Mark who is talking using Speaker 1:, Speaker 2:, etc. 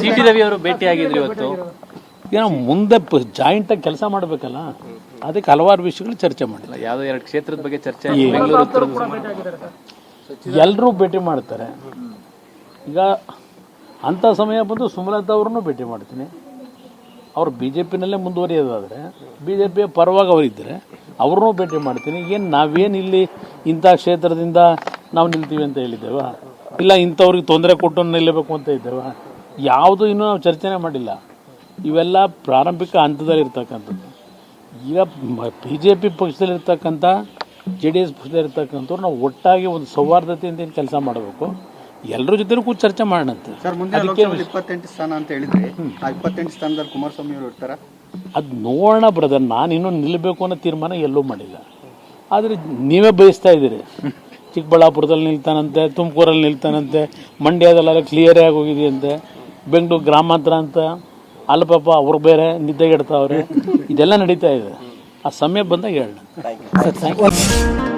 Speaker 1: C T Ravi ಅವರು ಭೇಟಿಯಾಗಿದ್ರು ಇವತ್ತು.
Speaker 2: ಏನೋ ಮುಂದೆ ಜಾಯಿಂಟ್ ಆಗಿ ಕೆಲಸ ಮಾಡಬೇಕಲ್ಲ? ಅದಕ್ಕೆ ಹಲವಾರು ವಿಷಯಗಳು ಚರ್ಚೆ ಮಾಡಿಲ್ಲ
Speaker 1: ಯಾವುದೋ ಎರಡು ಕ್ಷೇತ್ರದ ಬಗ್ಗೆ ಚರ್ಚೆ ಆಯ್ತು. ಬೆಂಗಳೂರು
Speaker 2: ಎಲ್ಲರೂ ಭೇಟಿ ಮಾಡ್ತಾರೆ. ಈಗ ಅಂಥ ಸಮಯ ಬಂದು ಸುಮಲತಾ ಅವ್ರನ್ನೂ ಭೇಟಿ ಮಾಡ್ತೀನಿ. ಅವ್ರು ಬಿ ಜೆ ಪಿನಲ್ಲೇ ಮುಂದುವರಿಯೋದಾದರೆ ಬಿ ಜೆ ಪಿಯ ಪರವಾಗಿ ಅವರಿದ್ದರೆ ಅವ್ರನ್ನೂ ಭೇಟಿ ಮಾಡ್ತೀನಿ. ಏನು ನಾವೇನು ಇಲ್ಲಿ ಇಂಥ ಕ್ಷೇತ್ರದಿಂದ ನಾವು ನಿಲ್ತೀವಿ ಅಂತ ಹೇಳಿದ್ದೇವಾ? ಇಲ್ಲ ಇಂಥವ್ರಿಗೆ ತೊಂದರೆ ಕೊಟ್ಟು ನಿಲ್ಲಬೇಕು ಅಂತ ಇದ್ದೇವ? ಯಾವುದು ಇನ್ನೂ ನಾವು ಚರ್ಚೆನೇ ಮಾಡಿಲ್ಲ. ಇವೆಲ್ಲ ಪ್ರಾರಂಭಿಕ ಹಂತದಲ್ಲಿ ಇರ್ತಕ್ಕಂಥದ್ದು. ಈಗ ಬಿ ಜೆ ಪಿ ಪಕ್ಷದಲ್ಲಿರ್ತಕ್ಕಂಥ ಜೆ ಡಿ ಎಸ್ ಪಕ್ಷದಲ್ಲಿರ್ತಕ್ಕಂಥವ್ರು ನಾವು ಒಟ್ಟಾಗಿ ಒಂದು ಸೌಹಾರ್ದತೆಯಿಂದ ಏನು ಕೆಲಸ ಮಾಡಬೇಕು? ಎಲ್ಲರ ಜೊತೆಗೂ ಕೂತು ಚರ್ಚೆ ಮಾಡೋಣಂತೆ.
Speaker 3: ಇಪ್ಪತ್ತೆಂಟು ಸ್ಥಾನ ಅಂತ ಹೇಳಿದ್ರಿ. ಆ ಇಪ್ಪತ್ತೆಂಟು ಸ್ಥಾನದಲ್ಲಿ ಕುಮಾರಸ್ವಾಮಿ ಅವರು ಇರ್ತಾರ?
Speaker 2: ಅದು ನೋಡೋಣ ಬ್ರದರ್ ನಾನು ಇನ್ನೂ ನಿಲ್ಲಬೇಕು ಅನ್ನೋ ತೀರ್ಮಾನ ಎಲ್ಲೂ ಮಾಡಿಲ್ಲ. ಆದರೆ ನೀವೇ ಬಯಸ್ತಾ ಇದ್ದೀರಿ. ಚಿಕ್ಕಬಳ್ಳಾಪುರದಲ್ಲಿ ನಿಲ್ತಾನಂತೆ ತುಮಕೂರಲ್ಲಿ ನಿಲ್ತಾನಂತೆ ಮಂಡ್ಯದಲ್ಲೆಲ್ಲ ಕ್ಲಿಯರೇ ಆಗೋಗಿದೆಯಂತೆ ಬೆಂಗಳೂರು ಗ್ರಾಮಾಂತರ ಅಂತ ಅಲ್ಲಿ ಪಾಪ ಅವ್ರು ಬೇರೆ ನಿದ್ದೆಗೆಡ್ತಾವ್ರೆ. ಇದೆಲ್ಲ ನಡೀತಾ ಇದೆ. ಆ ಸಮಯ ಬಂದಾಗ ಹೇಳ ಸರ್ ಥ್ಯಾಂಕ್ ಯು